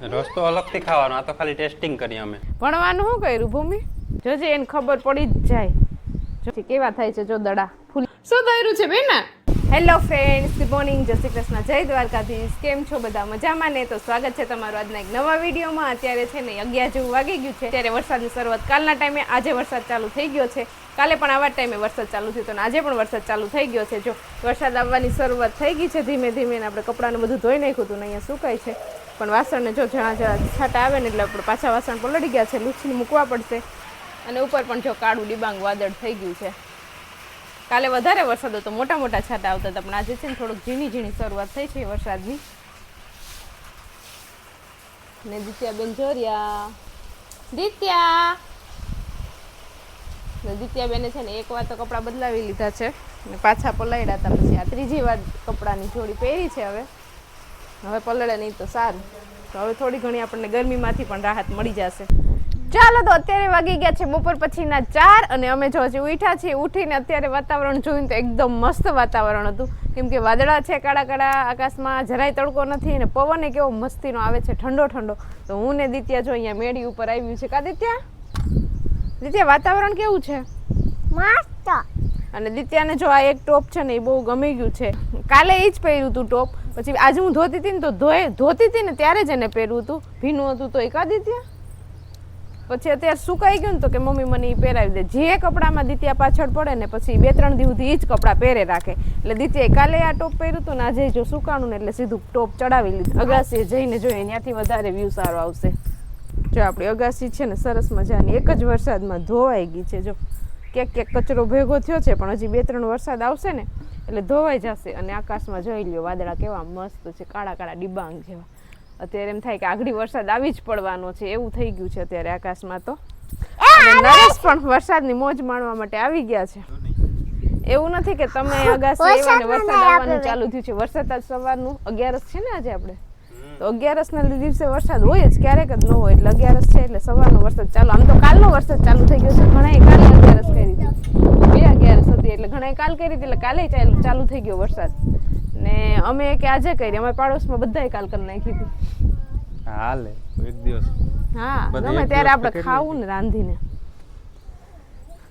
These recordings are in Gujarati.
રસ્તો અલગથી ખાવાનો આ તો ખાલી ટેસ્ટિંગ કરી અમે. ભણવાનું શું કર્યું ભૂમિ? જોજે એને ખબર પડી જ જાય. જોજે કેવા થાય છે જો દડા. ફૂલ શું કર્યું છે બેના? હેલો ફ્રેન્ડ્સ ગુડ મોર્નિંગ જય શ્રી કૃષ્ણ. જય દ્વારકાધીશ. કેમ છો બધા? મજામાં ને? તો સ્વાગત છે તમારું આજના એક નવા વિડીયોમાં. અત્યારે છે ને અગિયાર જેવું વાગી ગયું છે. ત્યારે વરસાદની શરૂઆત કાલના ટાઈમે. આજે વરસાદ ચાલુ થઈ ગયો છે. કાલે પણ આવા ટાઈમે વરસાદ ચાલુ થયો હતો અને આજે પણ વરસાદ ચાલુ થઈ ગયો છે. જો વરસાદ આવવાની શરૂઆત થઈ ગઈ છે ધીમે ધીમે ને આપણે કપડાને બધું ધોઈ નાખ્યું હતું ને અહીંયા સુકાય છે. પણ વાસણને જો જણા જણા છાટા આવે ને એટલે આપણે પાછા વાસણ પલળી ગયા છે, લૂછીને મૂકવા પડશે. અને ઉપર પણ જો કાળું ડિબાંગ વાદળ થઈ ગયું છે. કાલે વધારે વરસાદ હતો, મોટા મોટા છાટા આવતા હતા, પણ આજે છે ને થોડુંક ઝીણી ઝીણી શરૂઆત થઈ છે વરસાદની. ને દિત્યાબેન જોરિયા દિત્યા! ને દિત્યાબેને છે ને એક વાર તો કપડાં બદલાવી લીધા છે. ને પાછા પલાયડા હતા, પછી આ ત્રીજી વાર કપડાની જોડી પહેરી છે હવે. હવે પલળે નહીં તો સારું. તો હવે થોડી ઘણી આપણને ગરમીમાંથી પણ રાહત મળી જશે. ચાલો તો અત્યારે વાગી ગયા છે બપોર પછીના ચાર અને અમે જો હજી ઉઠ્યા છીએ ઉઠીને અત્યારે વાતાવરણ જોયું તો એકદમ મસ્ત વાતાવરણ હતું. કેમ કે વાદળા છે કાળા કાળા આકાશમાં જરાય તડકો નથી અને પવન કેવો મસ્તીનો આવે છે ઠંડો ઠંડો. તો હું ને દિત્યા જો અહીંયા મેળી ઉપર આવ્યું છે. કા દિત્યા? દિત્યા વાતાવરણ કેવું છે? મસ્ત. અને દિત્યાને જો આ એક ટોપ છે ને એ બહુ ગમી ગયું છે. કાલે એ જ પહેર્યું હતું ટોપ. પછી આજે હું ધોતી હતી ને તો ધોએ, ધોતી હતી ને ત્યારે જ એને પહેર્યું હતું. ભીનું હતું તો એકા ત્યાં પછી અત્યારે સુકાઈ ગયું ને તો કે મમ્મી મને એ પહેરાવી દે. જે કપડામાં દિત્યા પાછળ પડે ને પછી બે ત્રણ દિવસ સુધી એ જ કપડાં પહેરે રાખે. એટલે દિત્યાએ કાલે આ ટોપ પહેર્યું હતું ને આજે જો સુકાણું ને એટલે સીધું ટોપ ચડાવી લીધું. અગાસીએ જઈને જોઈએ ત્યાંથી વધારે વ્યૂ સારો આવશે. જો આપણી અગાસી છે ને સરસ મજાની. એક જ વરસાદમાં ધોવાઈ ગઈ છે. જો ક્યાંક ક્યાંક કચરો ભેગો થયો છે, પણ હજી બે ત્રણ વરસાદ આવશે ને એટલે ધોવાઈ જશે અને આકાશમાં જોઈ લ્યો વાદળા કેવા મસ્ત છે કાળા કાળા ડિબાંગ જેવા. અત્યારે એમ થાય કે આગળી વરસાદ આવી જ પડવાનો છે એવું થઈ ગયું છે અત્યારે આકાશમાં તો. અને નરેશ પણ વરસાદની મોજ માણવા માટે આવી ગયા છે. એવું નથી કે તમે અગાસી વરસાદ આવવાનું ચાલુ થયું છે. વરસાદ આજ સવારનું અગિયારસ છે ને આજે આપણે? તો અગિયારસના દિવસે વરસાદ હોય જ ક્યારેક જ ન હોય. એટલે અગિયારસ છે એટલે સવારનો વરસાદ ચાલુ. આમ તો કાલનો વરસાદ ચાલુ થઈ ગયો છે ઘણાએ કાલે અગિયારસ કરી હતી. બે અગિયારસ હતી એટલે ઘણાએ કાલ કરી હતી એટલે કાલે ચાલુ થઈ ગયો વરસાદ. ને અમે કે આજે કરી અમારા પાડોશમાં બધાએ કાલ કરી નાખી હતી. હાલે એક દિવસ. હા ગમે ત્યારે આપણે ખાવું ને રાંધીને.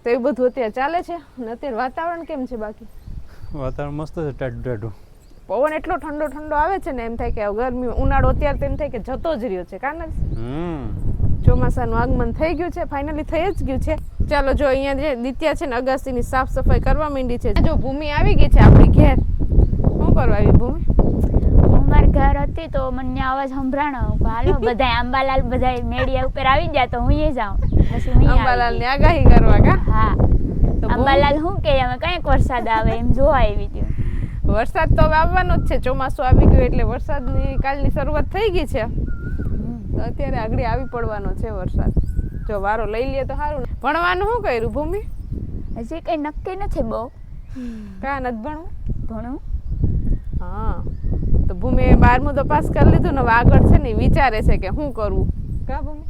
તો એ બધું અત્યારે ચાલે છે. અને અત્યારે વાતાવરણ કેમ છે બાકી? વાતાવરણ મસ્ત છે ટાઢું ટાઢું પવન એટલો ઠંડો ઠંડો આવે છે ને એમ થાય કે ગરમી ઉનાળો અત્યારે તો એમ થાય કે જતો જ રહ્યો છે કારણ ચોમાસાનું આગમન થઈ ગયું છે ફાઇનલી થઈ જ ગયું છે. ચાલો જો અહીંયા જે દિત્યા છે ને અગાસીની સાફ સફાઈ કરવા માંડી છે જો ભૂમિ આવી ગઈ છે આપણી ઘેર. શું કરવા આવી ભૂમિ? અમાર ઘર હતી તો મને અવાજ સંભળાણો. હાલો બધાય અંબાલાલ બધા મેડિયા ઉપર આવી ગયા તો હું એ જાઉં. પછી હું અંબાલાલની આગાહી કરવા કા? હા. અંબાલાલ શું કે અમે કંઈક વરસાદ આવે એમ જોવા આવી હતી વરસાદ તો હવે આવવાનો જ છે ચોમાસું આવી ગયું એટલે વરસાદની કાલની શરૂઆત થઈ ગઈ છે. તો અત્યારે આગળ આવી પડવાનો છે વરસાદ. જો વારો લઈ લે તો સારું ભણવાનું શું કર્યું ભૂમિ? હજી કઈ નક્કી નથી બહુ. કા નથી ભણવું? ભણવું હા. તો ભૂમિએ બારમું તો પાસ કરી લીધું ને હવે આગળ છે ને વિચારે છે કે શું કરવું કા ભૂમિ?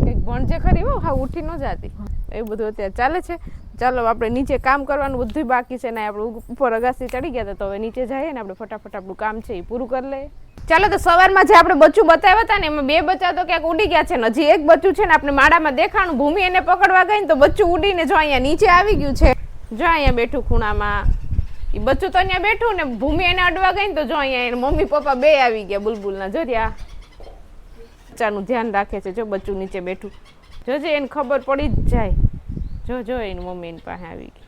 કંઈક ભણજે ખરી હો હા ઉઠી ન જાતી. એવું બધું અત્યારે ચાલે છે. ચાલો, આપણે નીચે કામ કરવાનું બધું બાકી છે ને આપણે ઉપર અગાસી ચડી ગયા તો હવે નીચે જઈએ ને આપણે ફટાફટ આપણું કામ છે એ પૂરું કરી લઈએ. ચાલો, તો સવારમાં જે આપણે બચ્ચું બતાવ્યા હતા ને, એમાં બે બચ્ચા તો ક્યાંક ઉડી ગયા છે ને, હજી એક બચ્ચું છે ને, આપણે માળામાં દેખાણું, ભૂમિ એને પકડવા ગઈ ને, તો બચ્ચું ઉડીને જો અહીંયા નીચે આવી ગયું છે. જો અહીંયા બેઠું ખૂણામાં. એ બચ્ચું તો અહીંયા બેઠું ને, ભૂમિ એને અડવા ગઈ ને, તો જો અહીંયા એને મમ્મી પપ્પા બે આવી ગયા બુલબુલના. જોર્યા બચ્ચાનું ધ્યાન રાખે છે, જો બચ્ચું નીચે બેઠું. જોજે, એને ખબર પડી જ જાય. જો જો એની મમ્મી પાસે આવી ગઈ.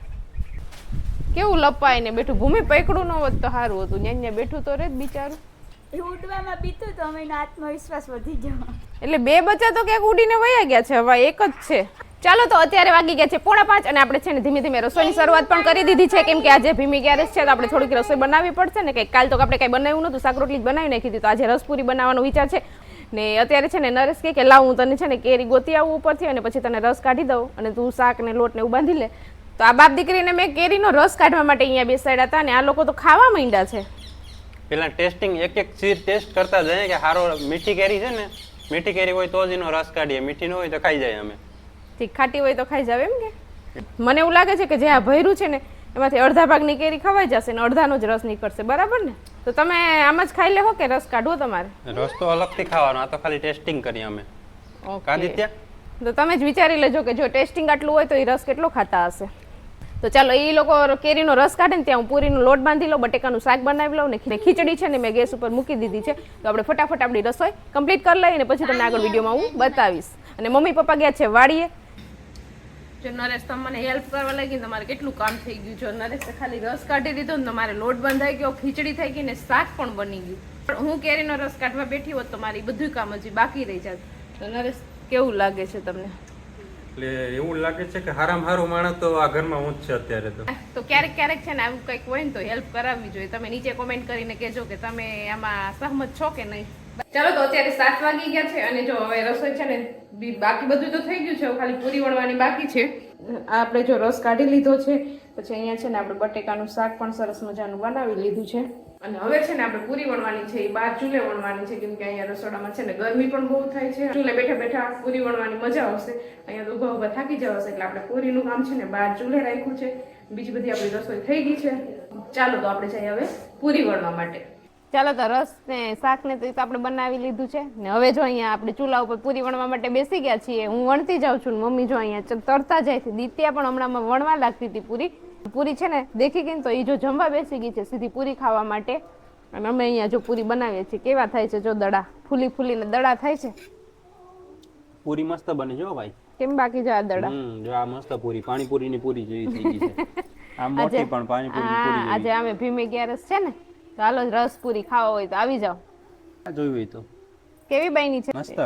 કેવું લપાઈને બેઠું? ભૂમિ પકડું ન હોત તો સારું હતું. ત્યાં ત્યાં બેઠું તો રે જ બિચારું ઉડવામાં બીતું તો અમે આત્મવિશ્વાસ વધી જવા એટલે બે બચ્ચા તો ક્યાંક ઉડીને વયા ગયા છે. હવે એક જ છે. ચાલો તો અત્યારે વાગી ગયા છે પોણા પાંચ અને આપણે છે ને ધીમે ધીમે રસોઈની શરૂઆત પણ કરી દીધી છે. કેમ કે આજે ભીમી ગેરેજ છે તો આપણે થોડીક રસોઈ બનાવવી પડશે ને કંઈક. કાલ તો આપણે કંઈ બનાવ્યું નહોતું. શાક રોટલી જ બનાવી નાખી હતી તો આજે રસપુરી બનાવવાનો વિચાર છે. ને અત્યારે છે ને નરેશ કે લાવ હું તને છે ને કેરી ગોતી આવું ઉપરથી અને પછી તને રસ કાઢી દઉં અને તું શાક ને લોટ ને એવું બાંધી લે. તો આ બાપ દીકરીને મેં કેરીનો રસ કાઢવા માટે અહીંયા બેસાડ્યા હતા અને આ લોકો તો ખાવા માંડ્યા છે. પેલા ટેસ્ટિંગ એક એક ચીજ ટેસ્ટ કરતા જઈએ કે સારો મીઠી કેરી છે ને મીઠી કેરી હોય તો જ એનો રસ કાઢીએ મીઠી ન હોય તો ખાઈ જાય અમે. ઠીક ખાટી હોય તો ખાઈ જાવ એમ કે? મને એવું લાગે છે કે જે આ ભૈરું છે ને એમાંથી અડધા ભાગની કેરી ખવાઈ જશે ને અડધાનો જ રસ નીકળશે બરાબર ને? તો તો તમે આમ જ ખાઈ લેવો કે રસ કાઢવો તમારે? રસ્તો અલગથી ખાવાનો આ તો ખાલી ટેસ્ટિંગ કરી અમે. આદિત્ય તો તમે જ વિચારી લેજો કે જો ટેસ્ટિંગ આટલું હોય તો એ રસ કેટલો ખાતા હશે. તો ચાલો એ લોકો કેરીનો રસ કાઢે ને ત્યાં હું પૂરીનો લોટ બાંધી લઉં બટેકાનું શાક બનાવી લઉં ને ખીચડી છે ને મેં ગેસ ઉપર મૂકી દીધી છે. તો આપણે ફટાફટ આપણી રસોઈ કમ્પ્લીટ કરી લઈએ ને પછી તમને આગળ વિડીયોમાં હું બતાવીશ. અને મમ્મી પપ્પા ગયા છે વાડીએ. જો નરેશ તમે મને હેલ્પ કરવા લાગી તમારે કેટલું કામ થઈ ગયું. જો નરેશે ખાલી રસ કાઢી દીધો ને તમારે લોટ બંધાઈ ગયો ખીચડી થઈ ગઈ ને શાક પણ બની ગયું. પણ હું કેરીનો રસ કાઢવા બેઠી હોત તો મારી બધું કામ હજી બાકી રહી જાત. તો નરેશ કેવું લાગે છે તમને? એટલે એવું લાગે છે કે હારામ હારું માણસ તો આ ઘરમાં હું જ છે અત્યારે તો. તો ક્યારેક ક્યારેક છે ને આવું કંઈક હોય ને તો હેલ્પ કરાવવી જોઈએ. તમે નીચે કોમેન્ટ કરીને કહેજો કે તમે આમાં સહમત છો કે નહીં? ચાલો તો અત્યારે સાત વાગી ગયા છે અને જો હવે રસોઈ છે ને બાકી બધું તો થઈ ગયું છે ખાલી પૂરી વણવાની બાકી છે. આપણે જો રસ કાઢી લીધો છે, પછી અહીંયા છે ને આપણે બટેકાનું શાક પણ સરસ મજાનું બનાવી લીધું છે. અને હવે છે ને આપણે પૂરી વણવાની છે, એ બાર ચૂલે વણવાની છે, કેમ કે અહીંયા રસોડામાં છે ને ગરમી પણ બહુ થાય છે. ચૂલે બેઠા બેઠા પૂરી વણવાની મજા આવશે. અહીંયા ઊભા ઊભા થાકી જવાશે એટલે આપણે પૂરીનું કામ છે ને બાર ચૂલે રાખ્યું છે. બીજી બધી આપણી રસોઈ થઈ ગઈ છે. ચાલો તો આપણે જઈએ હવે પૂરી વણવા માટે. ચાલો તો રસ ને શાક ને તો આપણે બનાવી લીધું છે. ને હવે જો અહીંયા આપણે ચૂલા ઉપર પૂરી વણવા માટે બેસી ગયા છીએ. હું વણતી જાઉં છું મમ્મી જો અહીંયા તરતા જાય છે. દિત્યા પણ હમણાં વણવા લાગતી હતી પૂરી. પૂરી છે ને દેખી ગઈ તો એ જો જમવા બેસી ગઈ છે સીધી પૂરી ખાવા માટે. અને અમે અહીંયા જો પૂરી બનાવીએ છીએ. કેવા થાય છે જો દડા? ફૂલી ફૂલીને દડા થાય છે? પૂરી મસ્ત બને જો ભાઈ. કેમ બાકી જો આ દડા? જો આ મસ્ત પૂરી. પાણીપુરી ની પૂરી જેવી થઈ ગઈ છે. આ મોટી પણ પાણીપુરી ની પૂરી આજે અમે ભીમે ગેરસ છે ને? હાલો રસ પૂરી ખાવા હોય તો આવી જાઓ. જોયું હોય તો. કેવી બની છે? મસ્ત.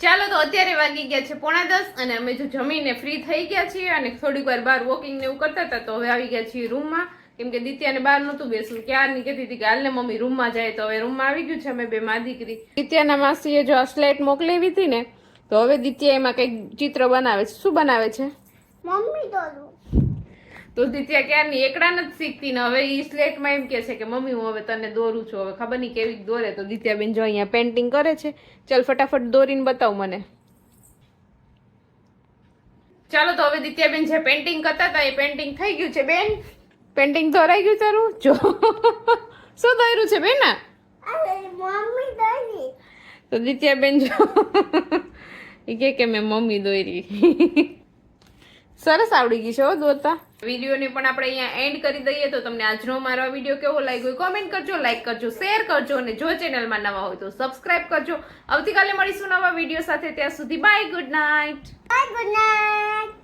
ચાલો તો અત્યારે વાગી ગયા છે પોણા દસ અને અમે જો જમીને ફ્રી થઈ ગયા છીએ અને થોડીક વાર બહાર વોકિંગ ને એવું કરતા હતા તો હવે આવી ગયા છીએ રૂમમાં. કેમ કે દિત્યાને બહાર નહોતું બેસવું. ક્યારની કહેતી હતી કે હાલને મમ્મી રૂમમાં જાય તો હવે રૂમમાં આવી ગયું છે અમે બે માં દીકરી. દિત્યાના માસીએ જો આ સ્લેટ મોકલી હતી ને તો હવે દિત્યા એમાં કંઈક ચિત્ર બનાવે છે. શું બનાવે છે? મમ્મી તો. તો દિત્યા ક્યારની એકડા નથી શીખતી ને હવે ઈ સ્લેટમાં એમ કે છે કે મમ્મી હું હવે તને દોરું છું હવે ખબર નહીં કેવી દોરે. તો દિત્યાબેન જો અહીંયા પેન્ટિંગ કરે છે. ચાલ ફટાફટ દોરીને બતાવ મને. ચાલો તો હવે દિત્યાબેન જે પેન્ટિંગ કરતા હતા એ પેન્ટિંગ થઈ ગયું છે બેન? પેન્ટિંગ દોરાઈ ગયું તારું? જો. શું દોર્યું છે બેન? તો દિત્યાબેન જો. એ કે કે મેં મમ્મી દોરી. સરસ આવડી ગઈ છે હો દોરતા. વિડીયોને પણ આપણે અહીંયા એન્ડ કરી દઈએ તો તમને આજનો મારો વીડિયો કેવો લાગ્યો કોમેન્ટ કરજો લાઈક કરજો શેર કરજો અને જો ચેનલમાં નવા હોય તો સબસ્ક્રાઇબ કરજો. આવતીકાલે મળીશું નવા વીડિયો સાથે. ત્યાં સુધી bye good night bye good night